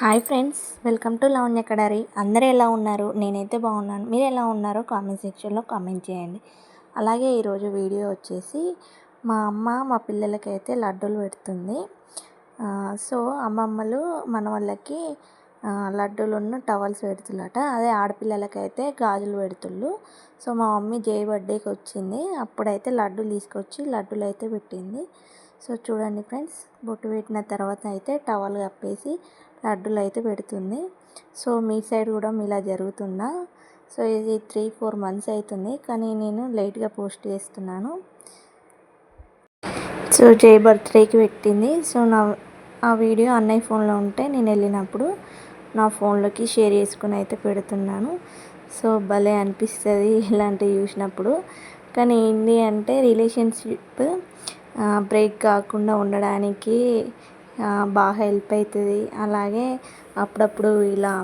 Hi friends welcome to Lavanya Kadari. అందరూ ఎలా ఉన్నారు? నేనైతే బాగున్నాను. మీరు ఎలా ఉన్నారో కామెంట్ సెక్షన్లో కామెంట్ చేయండి. అలాగే ఈరోజు వీడియో వచ్చేసి మా అమ్మ మా పిల్లలకైతే లడ్డూలు పెడుతుంది. సో అమ్మమ్మలు మన వాళ్ళకి లడ్డూలున్న టవల్స్ పెడుతుందట అదే ఆడపిల్లలకైతే గాజులు పెడుతుళ్ళు. సో మా మమ్మీ జై బర్త్డేకి వచ్చింది. అప్పుడైతే లడ్డూలు తీసుకొచ్చి లడ్డూలు అయితే పెట్టింది. సో చూడండి ఫ్రెండ్స్ బొట్టు పెట్టిన తర్వాత అయితే టవల్ కప్పేసి లడ్డూలు అయితే పెడుతుంది. సో మీ సైడ్ కూడా ఇలా జరుగుతుందా? సో ఇది త్రీ ఫోర్ మంత్స్ అవుతుంది కానీ నేను లేట్గా పోస్ట్ చేస్తున్నాను. సో జై బర్త్డేకి పెట్టింది. సో నా ఆ వీడియో అన్నయ్య ఫోన్లో ఉంటే నేను వెళ్ళినప్పుడు నా ఫోన్లోకి షేర్ చేసుకుని అయితే పెడుతున్నాను. సో భలే అనిపిస్తుంది ఇలాంటివి చూసినప్పుడు. కానీ ఏంటి అంటే రిలేషన్షిప్ బ్రేక్ కాకుండా ఉండడానికి బాగా హెల్ప్ అవుతుంది అలాగే అప్పుడప్పుడు ఇలా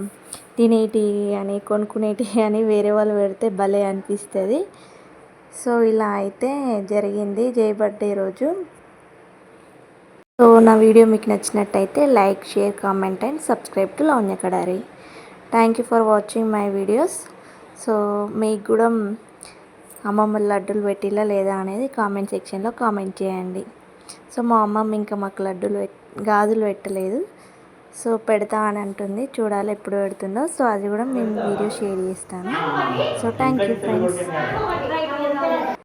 తినేటి అని కొనుక్కునేటి అని వేరే వాళ్ళు పెడితే భలే అనిపిస్తుంది. సో ఇలా అయితే జరిగింది జై బర్త్డే రోజు. సో నా వీడియో మీకు నచ్చినట్టయితే like share comment and subscribe to Lavanya Kadari. Thank you for watching my videos. So మీకు కూడా అమ్మమ్మ లడ్డూలు పెట్టిలా లేదా అనేది కామెంట్ సెక్షన్లో కామెంట్ చేయండి. సో మా అమ్మమ్మ ఇంకా మాకు లడ్డూలు పెట్ గాజులు పెట్టలేదు. సో పెడతా అని అంటుంది. చూడాలి ఎప్పుడు పెడుతుందో. సో అది కూడా మేము వీడియో షేర్ చేస్తాను. So thank you friends.